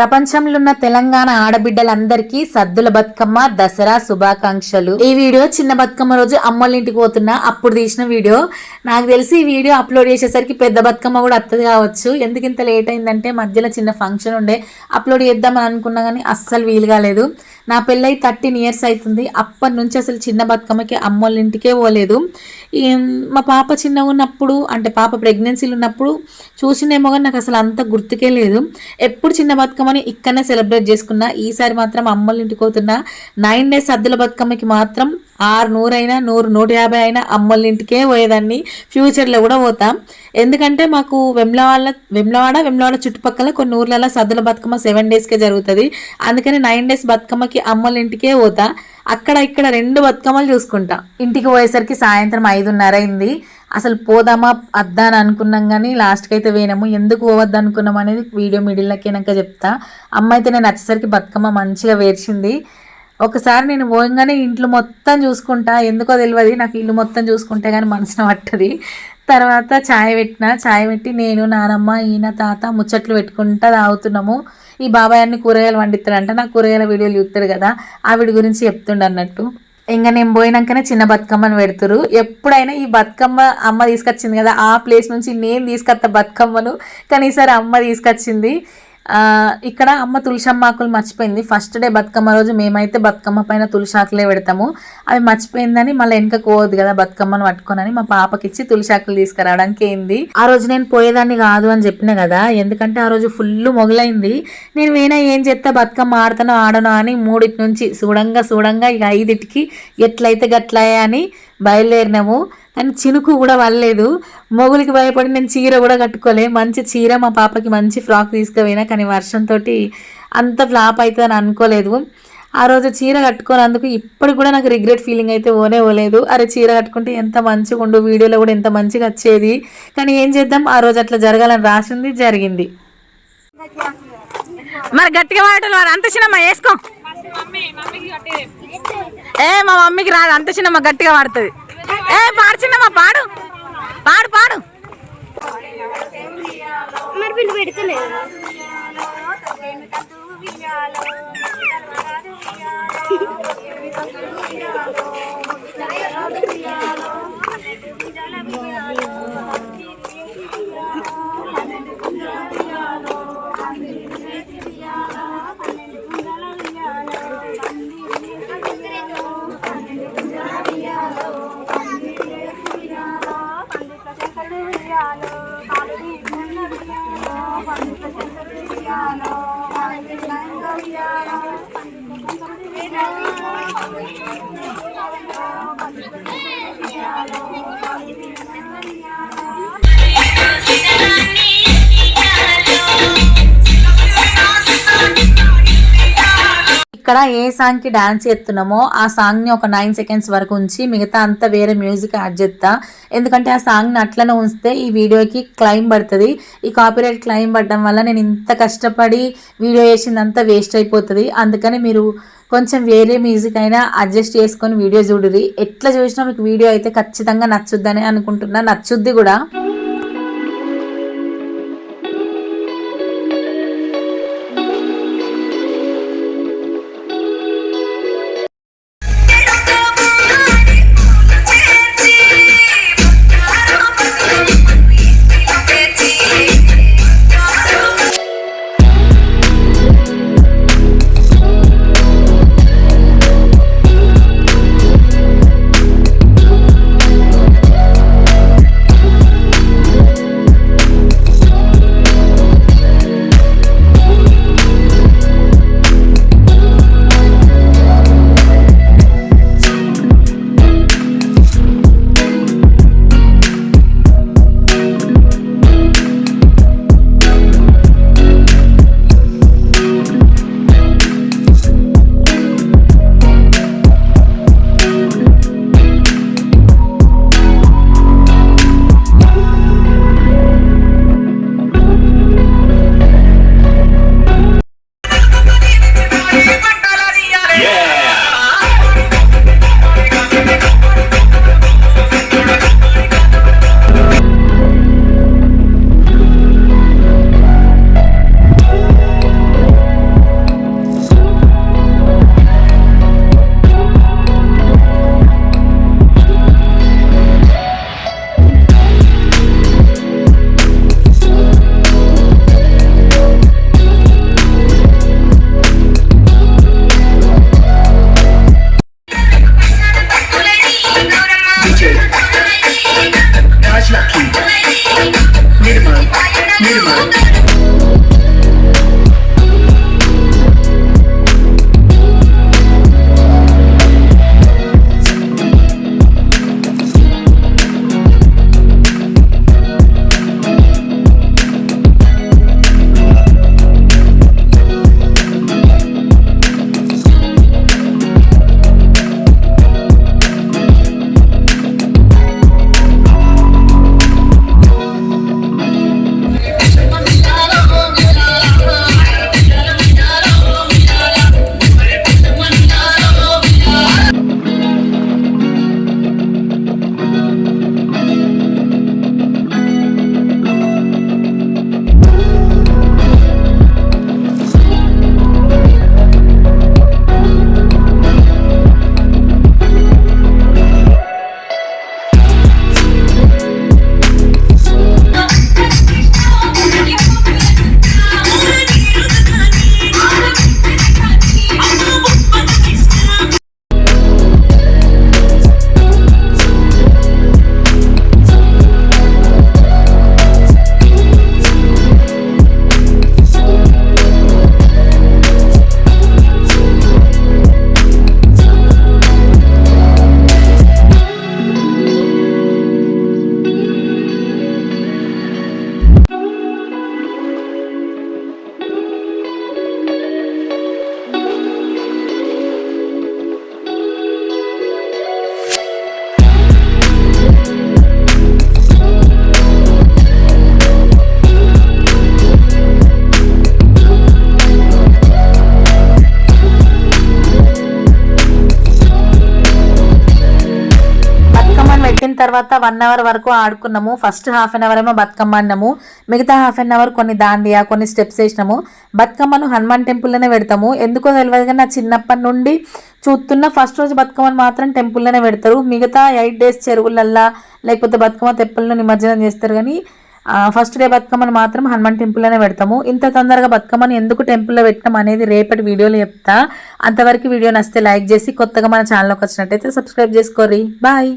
ప్రపంచంలో ఉన్న తెలంగాణ ఆడబిడ్డలందరికీ సద్దుల బతుకమ్మ దసరా శుభాకాంక్షలు. ఈ వీడియో చిన్న బతుకమ్మ రోజు అమ్మోళ్ళ ఇంటికి పోతున్నా. అప్పుడు తీసిన వీడియో. నాకు తెలిసి ఈ వీడియో అప్లోడ్ చేసేసరికి పెద్ద బతుకమ్మ కూడా అత్తది కావచ్చు. ఎందుకు ఇంత లేట్ అయిందంటే మధ్యలో చిన్న ఫంక్షన్ ఉండే. అప్లోడ్ చేద్దామని అనుకున్నా కానీ అస్సలు వీలు కాలేదు. నా పెళ్ళై థర్టీన్ ఇయర్స్ అవుతుంది అప్పటి నుంచి అసలు చిన్న బతుకమ్మకి అమ్మోళ్ళ ఇంటికే పోలేదు మా పాప చిన్నగా ఉన్నప్పుడు అంటే పాప ప్రెగ్నెన్సీలు ఉన్నప్పుడు చూసినేమో కానీ నాకు అసలు అంత గుర్తుకే లేదు. ఎప్పుడు చిన్న బతుకమ్మని ఇక్కడనే సెలబ్రేట్ చేసుకున్నా. ఈసారి మాత్రం అమ్మోళ్ళ ఇంటికి పోతున్నా. నైన్ డేస్ సద్దుల బతుకమ్మకి మాత్రం ఆరు నూరైనా నూరు నూట యాభై అయినా అమ్మోళ్ళ ఇంటికే పోయేదాన్ని. ఫ్యూచర్లో కూడా పోతాం. ఎందుకంటే మాకు వెమ్లవాడ వెమ్లవాడ వెమ్లవాడ చుట్టుపక్కల కొన్ని ఊర్లలో సద్దుల బతుకమ్మ సెవెన్ డేస్కే జరుగుతుంది. అందుకని నైన్ డేస్ బతుకమ్మకి అమ్మోళ్ళ ఇంటికే పోతా. అక్కడ ఇక్కడ రెండు బతుకమ్మలు చూసుకుంటా. ఇంటికి పోయేసరికి సాయంత్రం ఐదున్నర అయింది. అసలు పోదామా వద్దా అని అనుకున్నాం కానీ లాస్ట్కి అయితే పోయినాము. ఎందుకు పోవద్దు అనుకున్నాం అనేది వీడియో మిడిల్లోకినాక చెప్తా. అమ్మ అయితే నేను వచ్చేసరికి బతుకమ్మ మంచిగా వేర్చింది. ఒకసారి నేను పోయంగానే ఇంట్లో మొత్తం చూసుకుంటా. ఎందుకో తెలియదు నాకు ఇల్లు మొత్తం చూసుకుంటే కానీ మనసున పట్టది. తర్వాత ఛాయ్ పెట్టిన ఛాయ్ పెట్టి నేను నానమ్మ ఈయన తాత ముచ్చట్లు పెట్టుకుంటా తాగుతున్నాము. ఈ బాబాయ్ అన్ని కూరగాయలు వండిస్తాడంట. నాకు కూరగాయల వీడియోలు చూస్తాడు కదా ఆవిడ గురించి చెప్తుండ అన్నట్టు. ఇంకా నేను పోయినాకనే చిన్న బతుకమ్మను పెడతారు ఎప్పుడైనా ఈ బతుకమ్మ అమ్మ తీసుకొచ్చింది కదా ఆ ప్లేస్ నుంచి నేను తీసుకొస్తా బతుకమ్మను కానీ ఈసారి అమ్మ తీసుకొచ్చింది. ఇక్కడ అమ్మ తులసమ్మాకులు మర్చిపోయింది. ఫస్ట్ డే బతుకమ్మ రోజు మేమైతే బతుకమ్మ పైన తులసాకులే పెడతాము. అవి మర్చిపోయిందని మళ్ళీ వెనక పోవద్దు కదా బతుకమ్మను పట్టుకోనని మా పాపకిచ్చి తులసాకులు తీసుకురావడానికి ఏంది? ఆ రోజు నేను పోయేదాన్ని కాదు అని చెప్పిన కదా ఎందుకంటే ఆ రోజు ఫుల్ మొగలైంది. నేను వేనా ఏం చేస్తా బతుకమ్మ ఆడతానో ఆడనో అని మూడిటి నుంచి చూడంగా చూడంగా ఇక ఐదిటికి ఎట్లయితే గట్లాయే అని బయలుదేరినాము. కానీ చినుకు కూడా వల్లేదు. మొగులికి భయపడి నేను చీర కూడా కట్టుకోలే. మంచి చీర మా పాపకి మంచి ఫ్రాక్ తీసుకుపోయినా కానీ వర్షంతో అంత ఫ్లాప్ అవుతుందని అనుకోలేదు. ఆ రోజు చీర కట్టుకోనందుకు ఇప్పుడు కూడా నాకు రిగ్రెట్ ఫీలింగ్ అయితే ఓనే ఓలేదు. అరే చీర కట్టుకుంటే ఎంత మంచిగా ఉండు వీడియోలో కూడా ఎంత మంచిగా వచ్చేది. కానీ ఏం చేద్దాం? ఆ రోజు అట్లా జరగాలని రాసింది జరిగింది. మరి గట్టిగా వాడటం వాడు. అంత చిన్నమ్మ వేసుకో. ఏ మా మమ్మీకి రాదు. అంత చిన్నమ్మ గట్టిగా వాడుతుంది ఏ పాడు చిన్నమ్మ పాడు. పాడు పాడు. మరి వీళ్ళు పెడతలేదు ఉయ్యాలో ఇక్కడ ఏ సాంగ్కి డ్యాన్స్ చేస్తున్నామో ఆ సాంగ్ని ఒక నైన్ సెకండ్స్ వరకు ఉంచి మిగతా అంతా వేరే మ్యూజిక్ యాడ్ చేస్తా. ఎందుకంటే ఆ సాంగ్ని అట్లనే ఉంచితే ఈ వీడియోకి క్లైమ్ పడుతుంది. ఈ కాపీరైట్ క్లైమ్ పడడం వల్ల నేను ఇంత కష్టపడి వీడియో చేసిందంతా వేస్ట్ అయిపోతుంది. అందుకని మీరు కొంచెం వేరే మ్యూజిక్ అయినా అడ్జస్ట్ చేసుకొని వీడియో చూడురి ఎట్లా చూసినా మీకు వీడియో అయితే ఖచ్చితంగా నచ్చుద్దని అనుకుంటున్నా. నచ్చుద్ది కూడా. బతుకమ్మని తర్వాత వన్ అవర్ వరకు ఆడుకున్నాము. ఫస్ట్ హాఫ్ అన్ అవర్ ఏమో బతుకమ్మ అన్నాము. మిగతా హాఫ్ అన్ అవర్ కొన్ని దాండియా కొన్ని స్టెప్స్ వేసినాము. బతుకమ్మను హనుమాన్ టెంపుల్లోనే పెడతాము. ఎందుకో తెలియదు కానీ నా చిన్నప్పటి నుండి చూస్తున్న ఫస్ట్ రోజు బతుకమ్మను మాత్రం టెంపుల్లోనే పెడతారు. మిగతా ఎయిట్ డేస్ చెరువులల్లా లేకపోతే బతుకమ్మ తెప్పలను నిమజ్జనం చేస్తారు కానీ ఫస్ట్ డే బతుకమ్మను మాత్రం హనుమాన్ టెంపుల్లోనే పెడతాము. ఇంత తొందరగా బతుకమ్మను ఎందుకు టెంపుల్లో పెట్టడం అనేది రేపటి వీడియోలో చెప్తా. అంతవరకు వీడియో నచ్చితే లైక్ చేసి కొత్తగా మన ఛానల్లోకి వచ్చినట్టయితే సబ్స్క్రైబ్ చేసుకోరి బాయ్